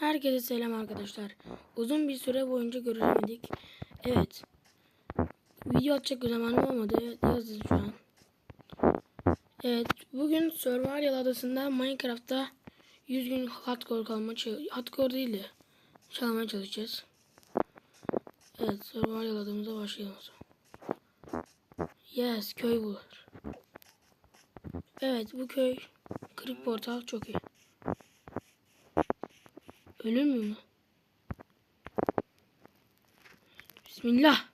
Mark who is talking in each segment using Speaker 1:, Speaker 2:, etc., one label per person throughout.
Speaker 1: Herkese selam arkadaşlar. Uzun bir süre boyunca görüşemedik. Evet. Video atacak zamanım olmadı. Evet, yazdım şu an. Evet. Bugün Survival adasında Minecraft'ta 100 gün hardcore kalma hardcore değil de çalmaya çalışacağız. Evet. Survival adamıza başlayalım. Yes. Köy bulur. Evet. Bu köy kırık portal çok iyi. Ölür müyüm? Bismillah.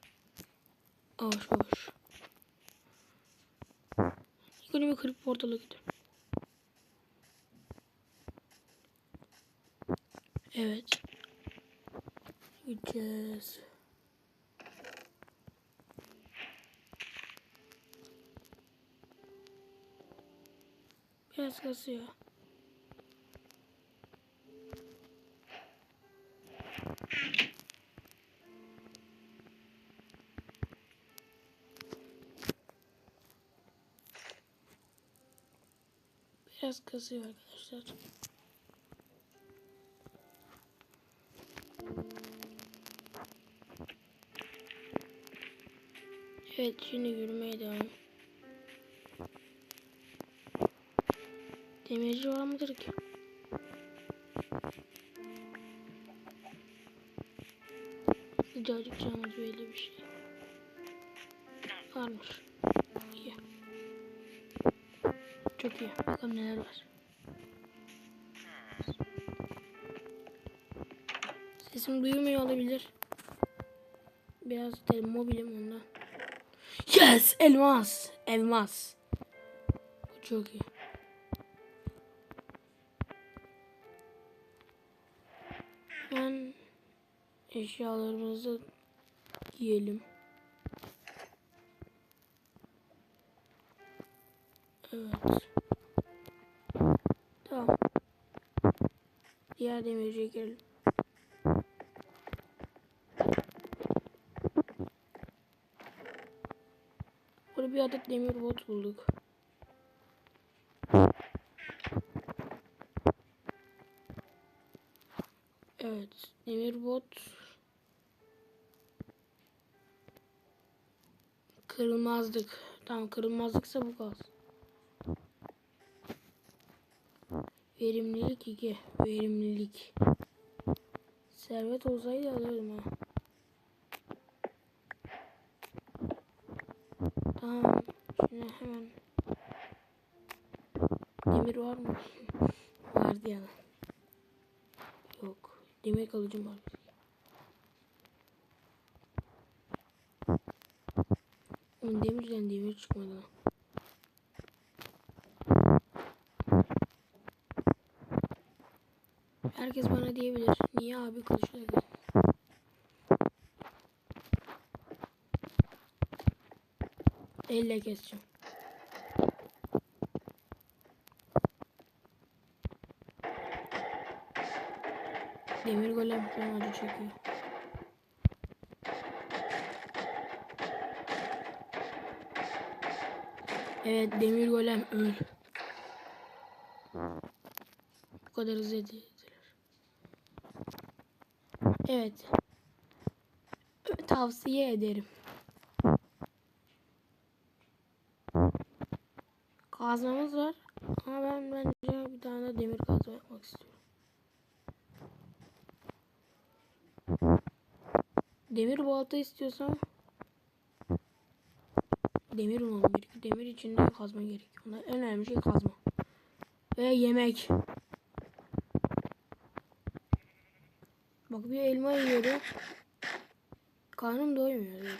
Speaker 1: İlk önce bir kırık portala gidelim. Evet. Gideceğiz. Biraz kasıyor. Biraz kasıyor arkadaşlar. Evet şimdi yürümeye devam. Demirci var mıdır ki? Sıcacık canımız belli bir şey. Varmış. Çok iyi. Bakalım neler var. Sesim duyulmuyor olabilir. Biraz da mobilim ondan. Yes! Elmas! Elmas. Bu çok iyi. Ben eşyalarımızı giyelim. Evet. Diğer demirciye girelim. Burada bir adet demir bot bulduk. Evet, demir bot kırılmazdık. Tamam kırılmazlıksa bu kalsın. Verimlilik 2. Verimlilik. Servet olsaydı alırdım ha. Tamam. Şimdi hemen. Demir var mı? Vardı ya. Yok. Demir kalıcım var. Demirden demir çıkmadı. Herkes bana diyebilir. Niye abi kılıçla? Elle keseceğim. Demir golem falan acı çekiyor. Evet demir golem öl. Bu kadar hızlı. Evet. Tavsiye ederim. Kazmamız var. Ama ben bence bir tane demir kazma yapmak istiyorum. Demir balta istiyorsam demir bulmam gerekiyor. Demir için de kazma gerekiyor. En önemli şey kazma. Ve yemek. Bak bir yiyorum. Karnım doymuyor. Evet.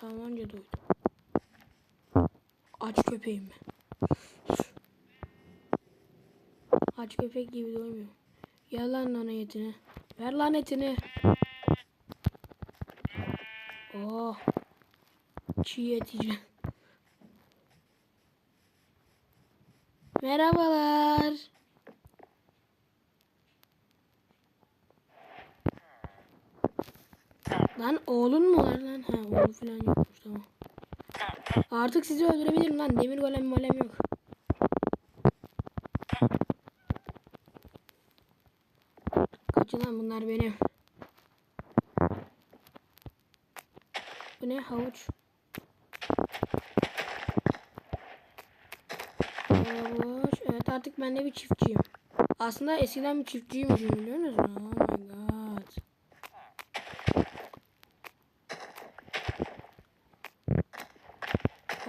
Speaker 1: Tamam anca doydum. Aç köpeğim ben. Aç köpek gibi doymuyor. Gel lan lan etini. Ver lan etini. Oh. Çiğ et. Merhabalar. Lan oğlun mu var lan? Ha oğlu falan yokmuş tamam. Artık sizi öldürebilirim lan. Demir golem molem yok. Ulan bunlar benim. Bu ne havuç? Havuç. Evet artık ben de bir çiftçiyim. Aslında eskiden bir çiftçiymişim biliyor musunuz? Oh my god.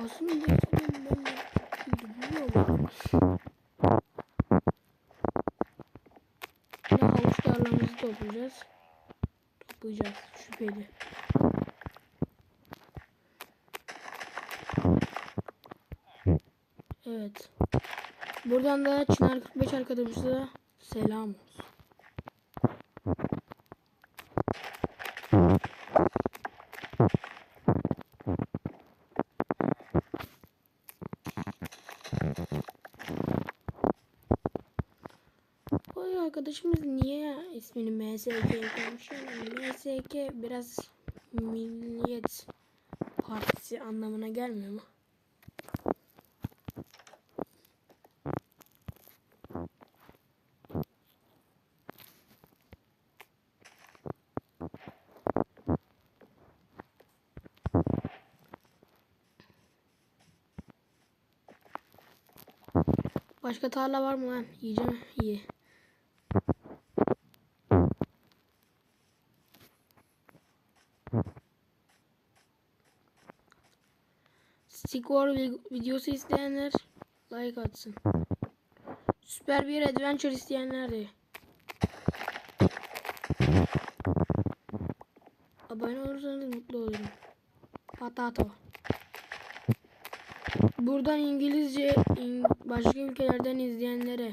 Speaker 1: Aslında eskiden ben de çiftçiydim biliyor musun? Yine havuç tarlamızı toplayacağız. Toplayacağız şüpheli. Evet. Buradan da Çınar 45 arkadaşımıza selam olsun. Bu arkadaşımız niye ismini MSK koymuş? MSK biraz Milliyet Partisi anlamına gelmiyor mu? Başka tarla var mı lan? Yiyeceğim. İyi. Vi- videosu isteyenler like atsın. Süper bir adventure isteyenler de. Abone olursanız mutlu olurum. Patato. Buradan İngilizce in- başka ülkelerden izleyenlere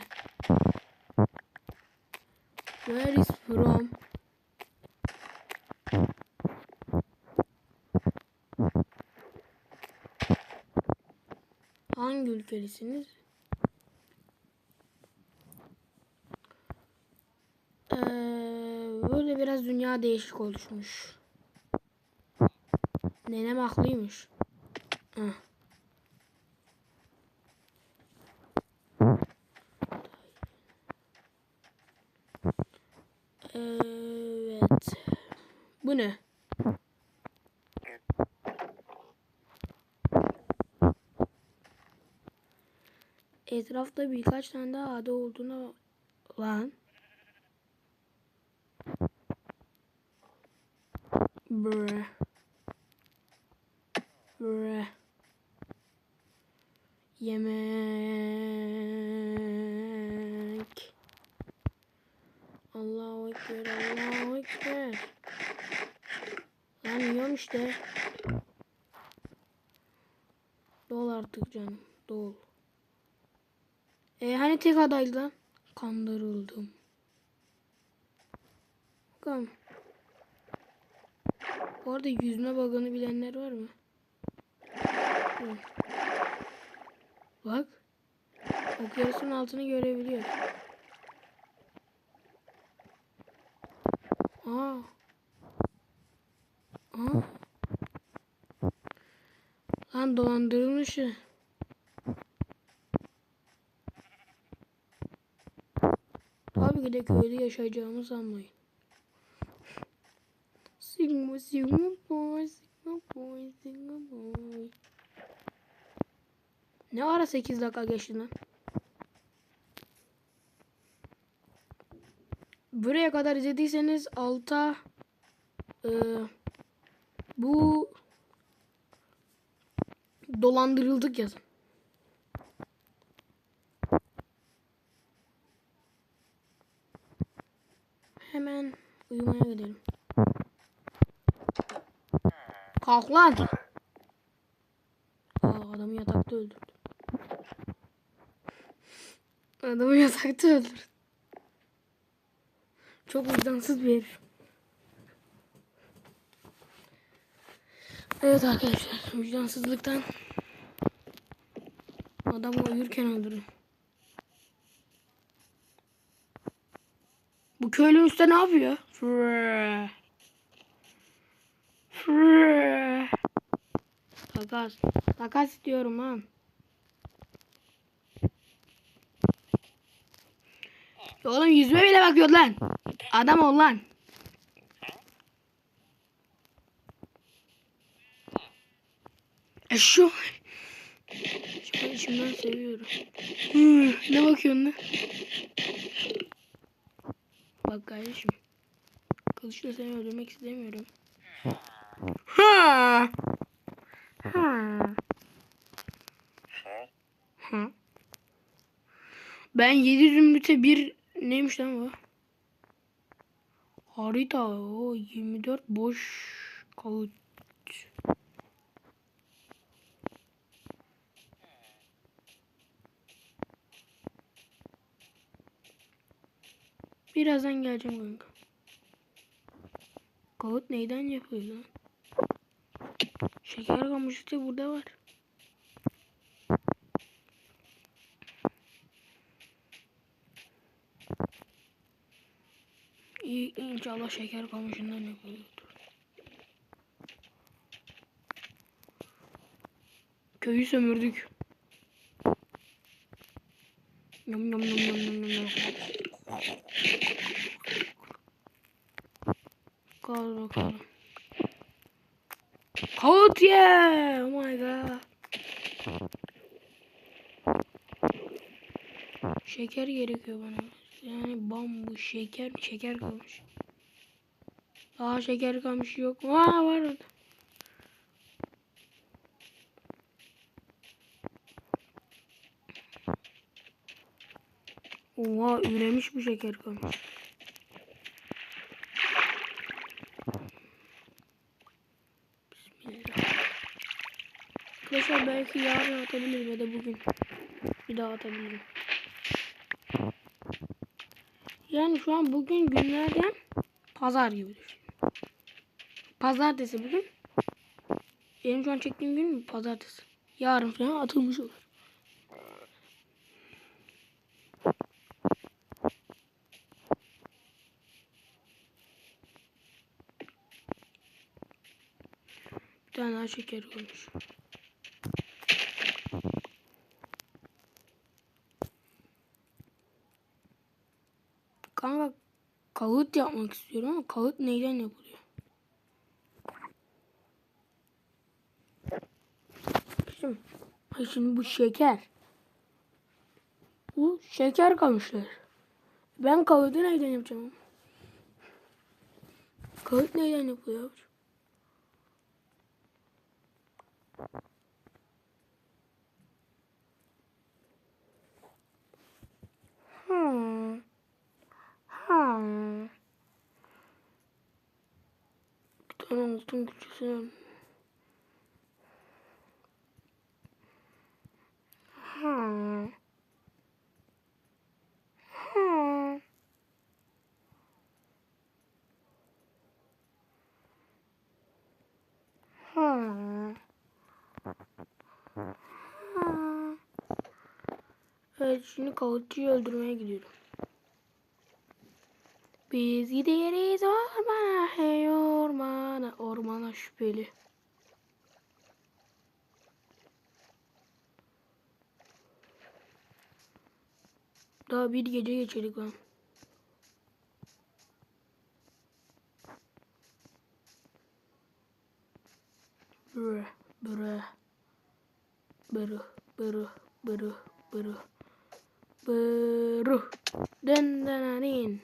Speaker 1: Hangi ülkelisiniz? Ee, böyle biraz dünya değişik oluşmuş. Nenem haklıymış. Heh. Evet. Bu ne? Etrafta birkaç tane daha ada olduğuna lan. Lan? Kandırıldım. Bakalım. Bu arada yüzme bug'ını bilenler var mı? Bak. Okyanusun altını görebiliyor. Aa. Aa. Lan dolandırılmış. De köyde yaşayacağımı sanmayın. Sigma sigma boy sigma boy sigma boy. Ne ara 8 dakika geçti lan? Buraya kadar izlediyseniz alta e, bu dolandırıldık yazın. Hemen uyumaya gidelim. Kalk lan. Aa, adamı yatakta öldürdüm. Adamı yatakta öldürdüm. Çok vicdansız bir herif. Evet arkadaşlar vicdansızlıktan adamı uyurken öldürdüm. Bu köylü üstte ne yapıyor? Free. Free. Takas. Takas istiyorum lan. Ya Oğlum yüzme bile bakıyor lan. Adam ol lan. Eşo. Şu içimden seviyorum. Hı, ne bakıyorsun lan? Bak kardeşim. Kılıçla seni öldürmek istemiyorum. Ha. Ha. Ha. Ben 7 zümrüte bir neymiş lan bu? Harita o 24 boş kağıt. Birazdan geleceğim kanka. Kağıt neyden yapıyor lan? Şeker kamışı da burada var. İyi, inşallah şeker kamışından yapıyordur. Köyü sömürdük. Yum yum yum yum yum yum. Kal bakalım. Kağıt ye! Oh my god. Şeker gerekiyor bana. Yani bambu, şeker, şeker kalmış. Daha şeker kalmış yok? Aa var orada. Oha üremiş bu şeker. Bismillah. Arkadaşlar belki yarın atabilirim ya da bugün. Bir daha atabilirim. Yani şu an bugün günlerden pazar gibi düşün. Pazartesi bugün. Benim şu an çektiğim gün? Pazartesi. Yarın falan atılmış olur. Şeker koymuş. Kanka kağıt yapmak istiyorum ama kağıt neyden yapılıyor? Şimdi, şimdi bu şeker. Bu şeker kamışlar. Ben kağıdı neyden yapacağım? Kağıt neyden yapılıyor? Hmm. Hmm. Bir tane altın küçüsü. Hmm. Hmm. Hmm. Evet şimdi kağıtçıyı öldürmeye gidiyorum. Biz gideriz ormana, hey ormana, ormana şüpheli. Daha bir gece geçirdik lan. Bırı, bırı, bırı, bırı, bırı, bırı, bırı, den denanin.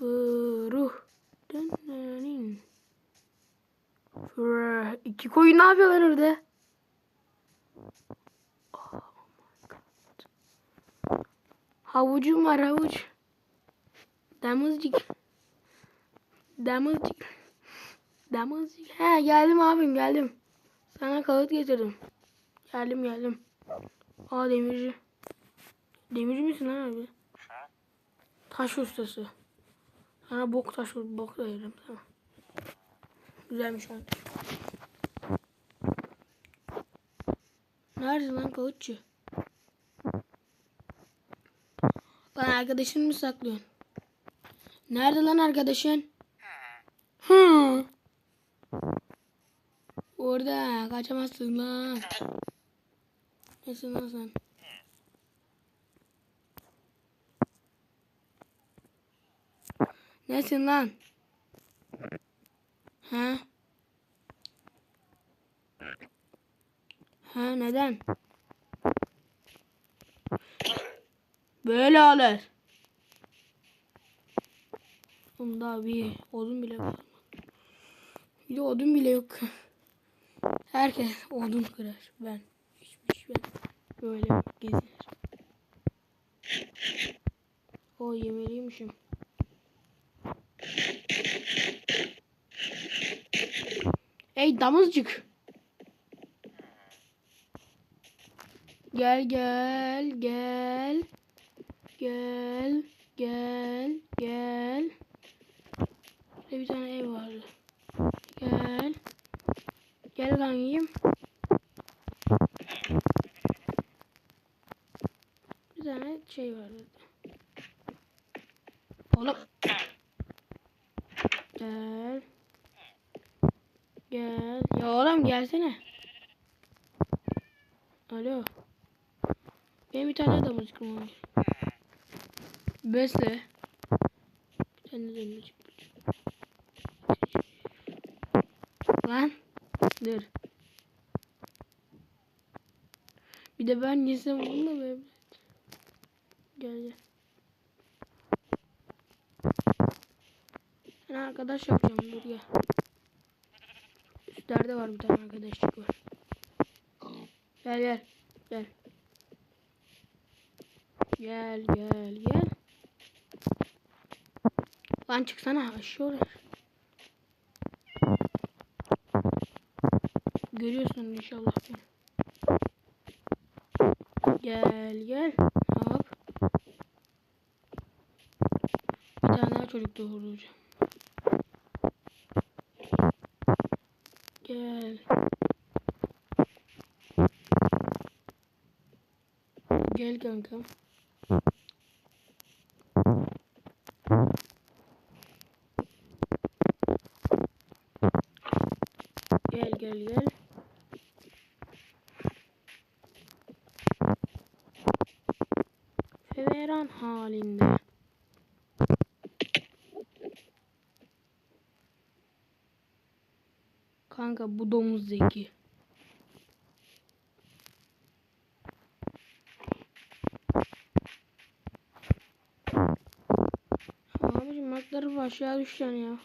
Speaker 1: Bırı, den denanin. Bırı, iki koyun ne yapıyorlar orada? Havucum var havuç. Damızcık. Damızcık. Damızcık. He geldim abim geldim. Sana kağıt getirdim. Geldim geldim. Aa demirci. Demirci misin lan abi? Taş ustası. Sana bok taş bok da veririm sana. Güzelmiş lan. Nerede lan kağıtçı? Lan arkadaşını mı saklıyorsun? Nerede lan arkadaşın? Hı. Orada kaçamazsın lan. Nesin lan sen? Nesin lan? Ha? Ha neden? Böyle olur. Daha bir odun bile var. Bir de odun bile yok. Herkes odun kırar. Ben. Ben. Böyle gezinir. O yemeliymişim. Ey damızcık. Gel gel gel. Gel gel gel. Bir tane ev vardı. Gel. Gel kankayım. Şey vardı. Oğlum. Gel. Gel. Ya oğlum gelsene. Alo. Benim bir tane de müzikim var. Besle. Bir tane de müzik. Lan. Dur. Bir de ben yesem bunu da böyle. Gel gel. Ben arkadaş yapacağım dur gel. Üstlerde var bir tane arkadaşlık var. Gel gel. Gel. Gel gel gel. Lan çıksana aşağı oraya. Görüyorsun inşallah. Gel gel. Hop. Bir tane daha çocuk doğuracağım. Gel. Gel kankam. Gel gel gel. Feveran halinde. Kanka bu domuz zeki. Abicim makları aşağı düşeceksin ya.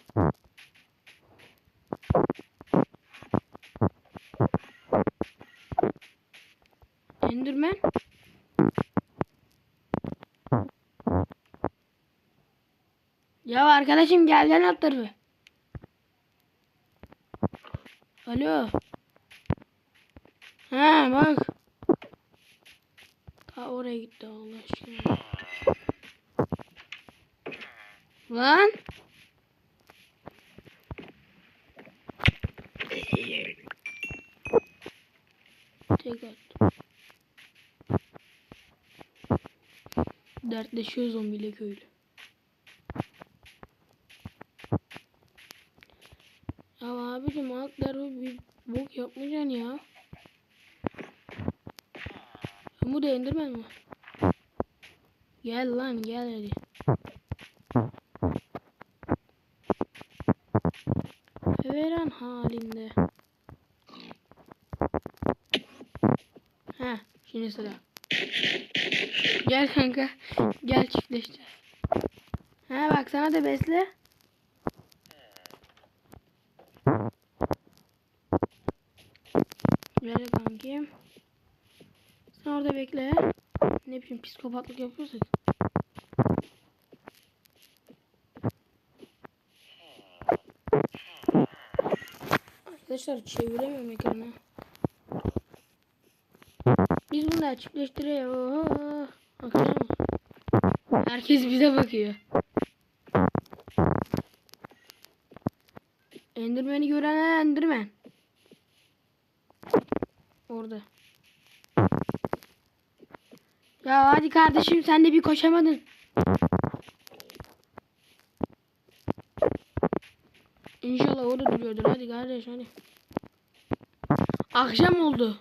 Speaker 1: Enderman. Ya arkadaşım gel lan at Alo. Ha bak. Ta oraya gitti Allah aşkına. Lan. Tek attım. Dertleşiyor zombiyle köylü. Ya abicim altları bir bok yapmayacaksın ya. Bu da endirmen mi? Gel lan gel hadi. Feveran halinde. Ha, şimdi sıra. Gel kanka. Gel çiftleştir. Ha bak sana da besle. Gel kankim. Sen orada bekle. Ne biçim psikopatlık yapıyorsun? Arkadaşlar çeviremiyorum ekranı. Biz bunu açıklaştırıyoruz. Bakıyor musun? Herkes bize bakıyor. Enderman'i gören Enderman. Orada. Ya hadi kardeşim sen de bir koşamadın. İnşallah orada duruyordur. Hadi kardeş hadi. Akşam oldu.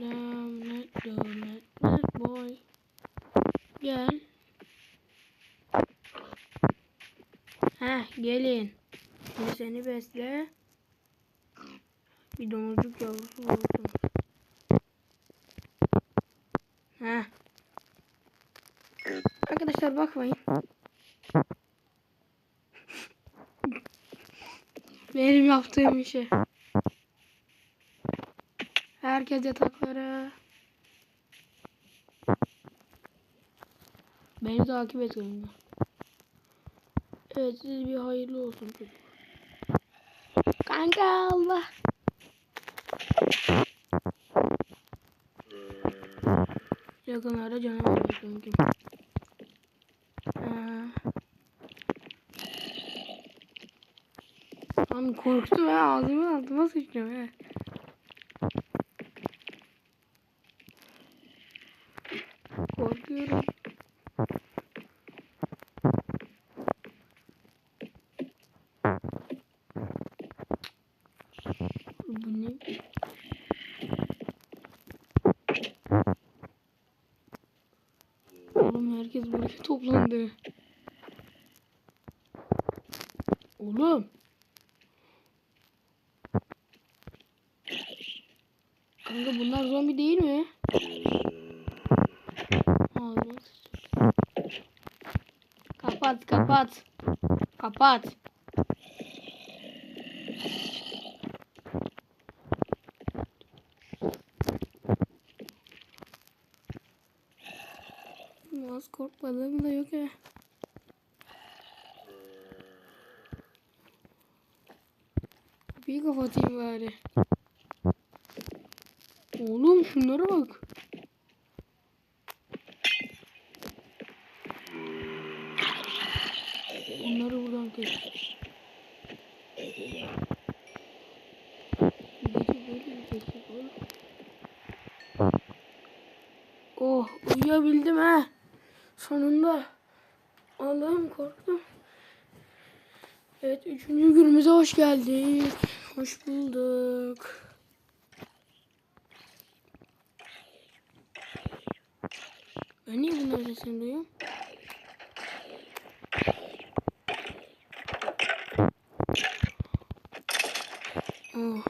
Speaker 1: Lanet lanet boy. Gel. Heh gelin. Şimdi seni besle. Bir domuzcuk yavrusu bulursun. Heh. Arkadaşlar bakmayın. Benim yaptığım işe. Herkes yataklara. Beni takip kanka. Evet siz bir hayırlı olsun çocuk. Kanka Allah. Yakınlarda canavar var sanki. Aa. Korktum ha ağzımın altıma sıçtım ha. Korkuyorum. Bu ne? Oğlum herkes buraya toplandı. Oğlum. Kanka bunlar zombi değil mi? Ağzına sıçtım. Kapat kapat. Az korkmadığım da yok ya. Bir kapatayım bari. Oğlum şunlara bak. Onları buradan kes. Bir gece böyle bir gece böyle. Oh uyuyabildim ha. Sonunda. Allah'ım korktum. Evet üçüncü günümüze hoş geldik. Hoş bulduk. Ben niye bunların sesini duyuyorum? Oh.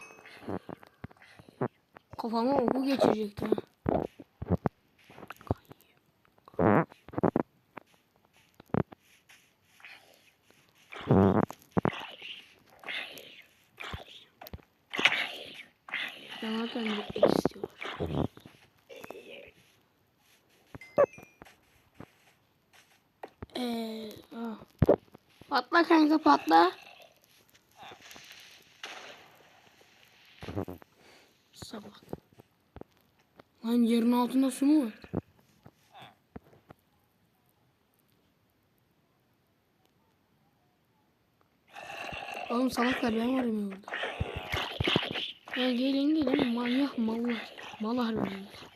Speaker 1: Kafama oku geçirecekti kanka patla. Sabah. Lan yerin altında su mu var? Oğlum salaklar ben varım ya orada. Ya gelin gelin manyak mallar. Mal harbiden.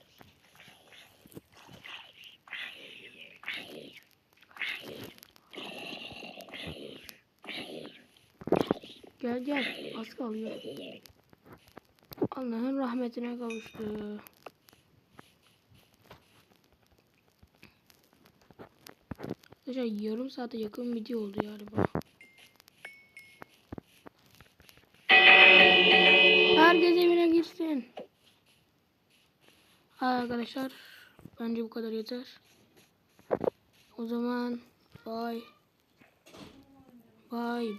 Speaker 1: Gel az kalıyor. Allah'ın rahmetine kavuştu. Arkadaşlar yarım saate yakın video oldu galiba. Herkes evine girsin. Arkadaşlar bence bu kadar yeter. O zaman bye. Bye